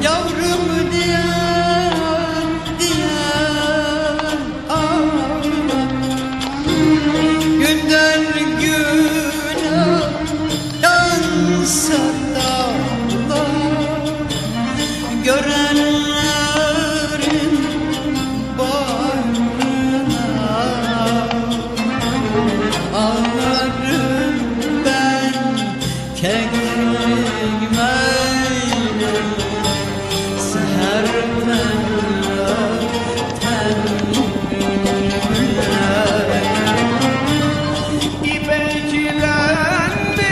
Yo beklenmiş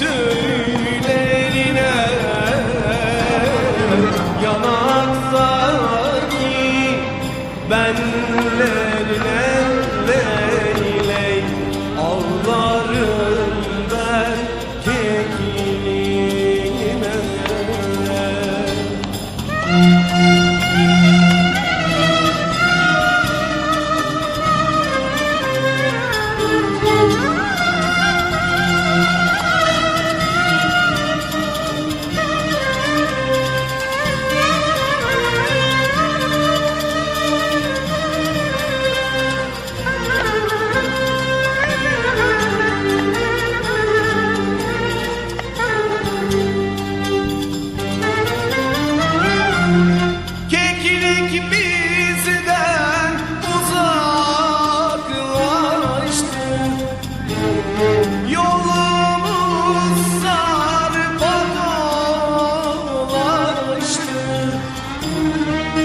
tüylerine. Yanakları benlerine leyley. Ağlarım ben kekliğime Müzik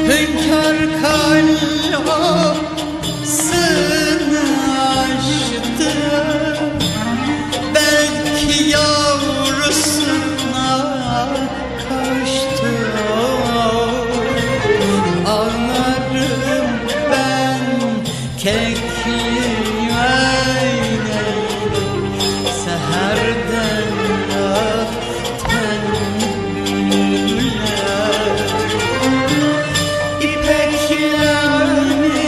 Hünkâr kalbasını açtı Belki yavrusuna kaçtı. Ağlarım ben kek